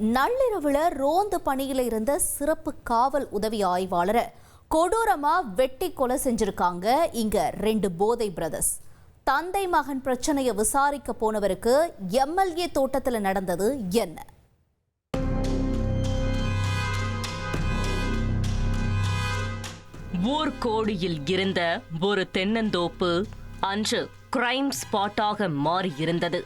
நள்ளிரவுல ரோந்து பணியில் இருந்த சிறப்பு காவல் உதவி ஆய்வாளரை கொடூரமா வெட்டி கொலை செஞ்சிருக்காங்க இங்க ரெண்டு போதை பிரதர்ஸ் தந்தை மகன் பிரச்சனையை விசாரிக்க போனவருக்கு எம்எல்ஏ தோட்டத்தில் நடந்தது என்ன? ஊர்கோடியில் இருந்த ஒரு தென்னந்தோப்பு அன்று கிரைம் ஸ்பாட்டாக மாறியிருந்தது.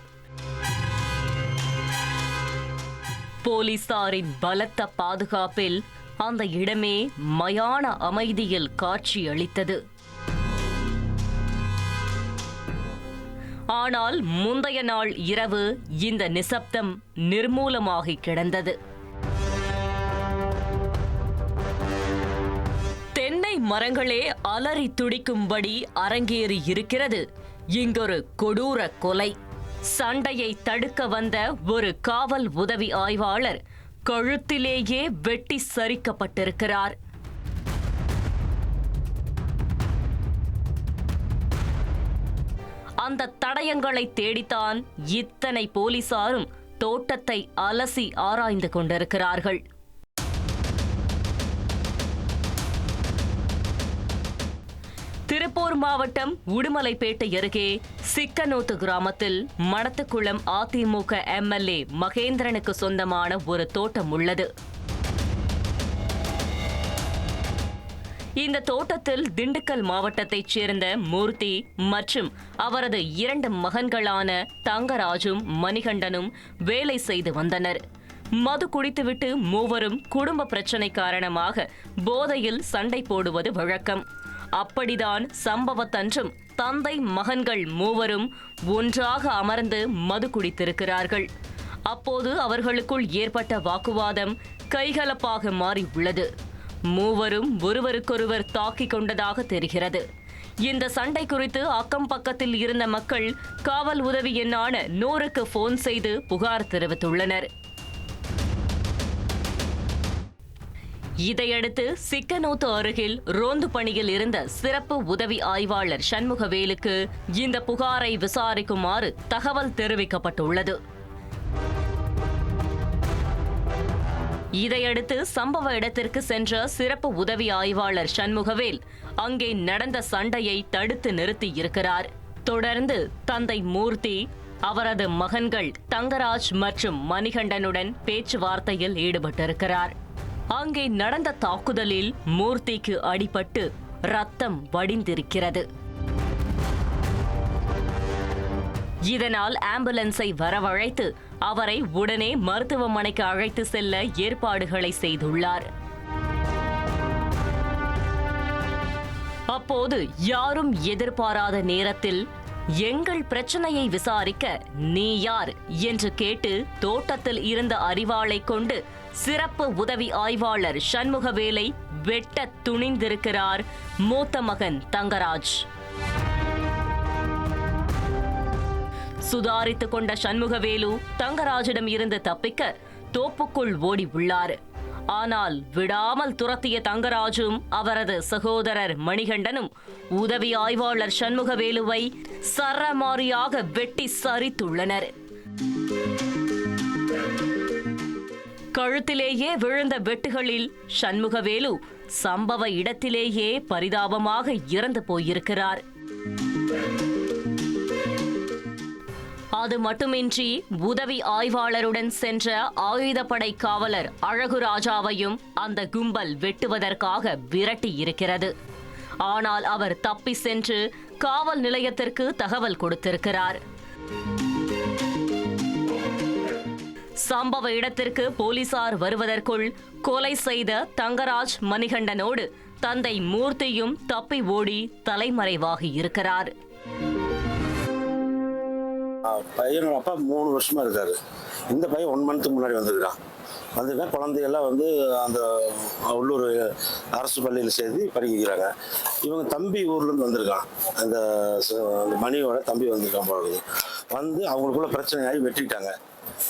போலீசாரின் பலத்த பாதுகாப்பில் அந்த இடமே மயான அமைதியில் காட்சியளித்தது. ஆனால் முந்தைய நாள் இரவு இந்த நிசப்தம் நிர்மூலமாகி கிடந்தது. தென்னை மரங்களே அலறி துடிக்கும்படி அரங்கேறி இருக்கிறது. இங்கொரு கொடூர கொலை. சண்டையை தடுக்க வந்த ஒரு காவல் உதவி ஆய்வாளர் கழுத்திலேயே வெட்டி சரிக்கப்பட்டிருக்கிறார். அந்த தடயங்களை தேடித்தான் இத்தனை போலீசாரும் தோட்டத்தை அலசி ஆராய்ந்து கொண்டிருக்கிறார்கள். திருப்பூர் மாவட்டம் உடுமலைப்பேட்டை அருகே சிக்கனோத்து கிராமத்தில் மணத்துக்குளம் அதிமுக எம்எல்ஏ மகேந்திரனுக்கு சொந்தமான ஒரு தோட்டம் உள்ளது. இந்த தோட்டத்தில் திண்டுக்கல் மாவட்டத்தைச் சேர்ந்த மூர்த்தி மற்றும் அவரது இரண்டு மகன்களான தங்கராஜும் மணிகண்டனும் வேலை செய்து வந்தனர். மது குடித்துவிட்டு மூவரும் குடும்ப பிரச்சனை காரணமாக போதையில் சண்டை போடுவது வழக்கம். அப்படிதான் சம்பவத்தன்றும் தந்தை மகன்கள் மூவரும் ஒன்றாக அமர்ந்து மது குடித்திருக்கிறார்கள். அப்போது அவர்களுக்குள் ஏற்பட்ட வாக்குவாதம் கைகலப்பாக மாறி உள்ளது. மூவரும் ஒருவருக்கொருவர் தாக்கிக் கொண்டதாக தெரிகிறது. இந்த சண்டை குறித்து அக்கம் பக்கத்தில் இருந்த மக்கள் காவல் உதவி எண்ணான நூறுக்கு போன் செய்து புகார் தெரிவித்துள்ளனர். இதையடுத்து சிக்கனூத்து அருகில் ரோந்து பணியில் இருந்த சிறப்பு உதவி ஆய்வாளர் சண்முகவேலுக்கு இந்த புகாரை விசாரிக்குமாறு தகவல் தெரிவிக்கப்பட்டுள்ளது. இதையடுத்து சம்பவ இடத்திற்கு சென்ற சிறப்பு உதவி ஆய்வாளர் சண்முகவேல் அங்கே நடந்த சண்டையை தடுத்து நிறுத்தி இருக்கிறார். தொடர்ந்து தந்தை மூர்த்தி அவரது மகன்கள் தங்கராஜ் மற்றும் மணிகண்டனுடன் பேச்சுவார்த்தையில் ஈடுபட்டிருக்கிறார். அங்கே நடந்த தாக்குதலில் மூர்த்திக்கு அடிபட்டு ரத்தம் வடிந்திருக்கிறது. இதனால் ஆம்புலன்ஸை வரவழைத்து அவரை உடனே மருத்துவமனைக்கு அழைத்து செல்ல ஏற்பாடுகளை செய்துள்ளார். அப்போது யாரும் எதிர்பாராத நேரத்தில் எங்கள் பிரச்சனையை விசாரிக்க நீ யார்? என்று கேட்டு தோட்டத்தில் இருந்த அறிவாளை கொண்டு சிறப்பு உதவி ஆய்வாளர் சண்முகவேலை வெட்ட துணிந்திருக்கிறார் மூத்த மகன் தங்கராஜ். சுதாரித்துக் கொண்ட சண்முகவேலு தங்கராஜிடம் இருந்து தப்பிக்க தோப்புக்குள் ஓடி உள்ளார் ஆனால் விடாமல் துரத்திய தங்கராஜும் அவரது சகோதரர் மணிகண்டனும் உதவி ஆய்வாளர் சண்முகவேலுவை சரமாரியாக வெட்டி சரித்துள்ளனர். கழுத்திலேயே விழுந்த வெட்டுகளில் சண்முகவேலு சம்பவ இடத்திலேயே பரிதாபமாக இறந்து போயிருக்கிறார். அது மட்டுமின்றி உதவி ஆய்வாளருடன் சென்ற ஆயுதப்படை காவலர் அழகு ராஜாவையும் அந்த கும்பல் வெட்டுவதற்காக விரட்டி இருக்கிறது. ஆனால் அவர் தப்பி சென்று காவல் நிலையத்திற்கு தகவல் கொடுத்திருக்கிறார். சம்பவ இடத்திற்கு போலீசார் வருவதற்குள் கொலை செய்த தங்கராஜ் மணிகண்டனோடு தந்தை மூர்த்தியும் தப்பி ஓடி தலைமறைவாகி இருக்கிறார். பையனோட அப்பா மூணு வருஷமா இருக்காரு. இந்த பையன் ஒன் மந்த்துக்கு முன்னாடி வந்திருக்கிறான் வந்திருக்கேன். குழந்தைகள்லாம் வந்து அந்த உள்ளூர் அரசு பள்ளியில் சேர்த்து படிக்கிறாங்க. இவங்க தம்பி ஊர்லேருந்து வந்திருக்கான். அந்த அந்த மணியோட தம்பி வந்திருக்கான் போகிறது வந்து அவங்களுக்குள்ள பிரச்சனையாகி வெட்டிட்டாங்க.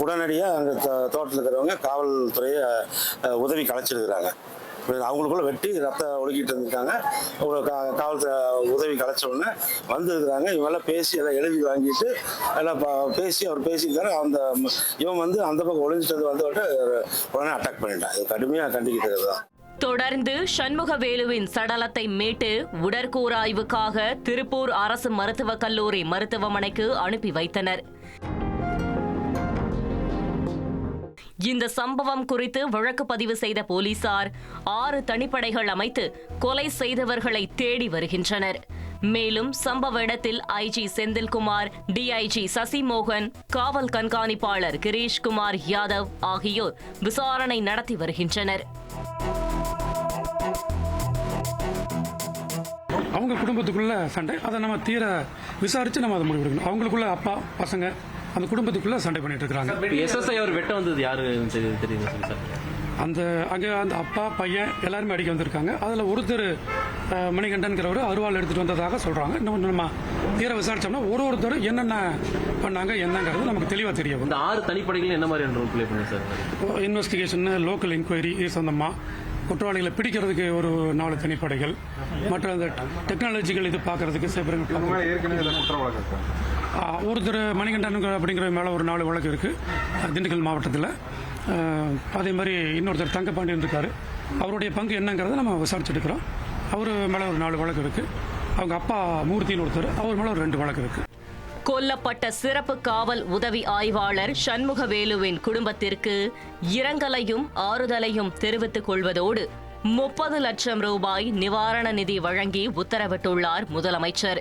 உடனடியாக அங்கே தோட்டத்தில் இருக்கிறவங்க காவல்துறையை உதவி கலைச்சிருக்கிறாங்க. அவங்களுக்குள்ள வெட்டி ரத்த ஒழுகிட்டு இருந்திருக்காங்க. அவங்க காவல்துறை காவல் உதவி கலைச்ச உடனே வந்துருக்குறாங்க. இவங்கெல்லாம் பேசி எல்லாம் எழுதி வாங்கிட்டு எல்லாம் பேசி அவர் பேசியிருக்காரு. அந்த இவன் வந்து அந்த பக்கம் ஒழிஞ்சிட்டு வந்து உடனே அட்டாக் பண்ணிட்டான். இது கடுமையாக கண்டிக்கிறது தான். தொடர்ந்து சண்முகவேலுவின் சடலத்தை மீட்டு உடற்கூறாய்வுக்காக திருப்பூர் அரசு மருத்துவக் கல்லூரி மருத்துவமனைக்கு அனுப்பி வைத்தனர். இந்த சம்பவம் குறித்து வழக்கு பதிவு செய்த போலீசார் ஆறு தனிப்படைகள் அமைத்து கொலை செய்தவர்களை தேடி வருகின்றனர். மேலும் சம்பவ இடத்தில் ஐஜி செந்தில்குமார் டிஐஜி சசிமோகன் காவல் கண்காணிப்பாளர் கிரீஷ்குமார் யாதவ் ஆகியோர் விசாரணை நடத்தி வருகின்றனர். அவங்க குடும்பத்துக்குள்ள சண்டை அதை நம்ம தீர விசாரிச்சு நம்ம அதை முடிவெடுக்கணும். அவங்களுக்குள்ள அப்பா பசங்க அந்த குடும்பத்துக்குள்ள சண்டை பண்ணிட்டு இருக்காங்க. எஸ்எஸ்ஐ அவர் வெட்ட வந்தது யாரு தெரியுது சார்? அந்த அங்கே அந்த அப்பா பையன் எல்லாருமே அடிக்க வந்திருக்காங்க. அதில் ஒருத்தர் மணிகண்டன்கிறவர் அருவாள் எடுத்துட்டு வந்ததாக சொல்றாங்க. இன்னும் நம்ம தீர விசாரிச்சோம்னா ஒரு ஒருத்தர் என்னென்ன பண்ணாங்க என்னங்கிறது நமக்கு தெளிவாக தெரிய வரும். இந்த ஆறு தனிப்படைகளும் என்ன மாதிரி ரோல் ப்ளே பண்ணுங்க சார்? இன்வெஸ்டிகேஷன் லோக்கல் என்கொயரி இது சம்பந்தமா குற்றவாளிகளை பிடிக்கிறதுக்கு ஒரு நாலு தனிப்படைகள். மற்ற அந்த டெக்னாலஜிகள் இது பார்க்கறதுக்கு சைபர் ஒருத்தர் மணிகண்டன் அப்படிங்கிற மேலே ஒரு நாலு வழக்கு இருக்குது திண்டுக்கல் மாவட்டத்தில். அதே மாதிரி இன்னொருத்தர் தங்கப்பாண்டியன் இருக்கார் அவருடைய பங்கு என்னங்கிறத நம்ம விசாரிச்சுட்டுக்கிறோம். அவர் மேலே ஒரு நாலு வழக்கு இருக்குது அவங்க அப்பா மூர்த்தின்னு ஒருத்தர் அவர் மேலே ஒரு ரெண்டு வழக்கு இருக்குது கொல்லப்பட்ட சிறப்பு காவல் உதவி ஆய்வாளர் சண்முகவேலுவின் குடும்பத்திற்கு இரங்கலையும் ஆறுதலையும் தெரிவித்துக் கொள்வதோடு முப்பது லட்சம் ரூபாய் நிவாரண நிதி வழங்கி உத்தரவிட்டுள்ளார் முதலமைச்சர்.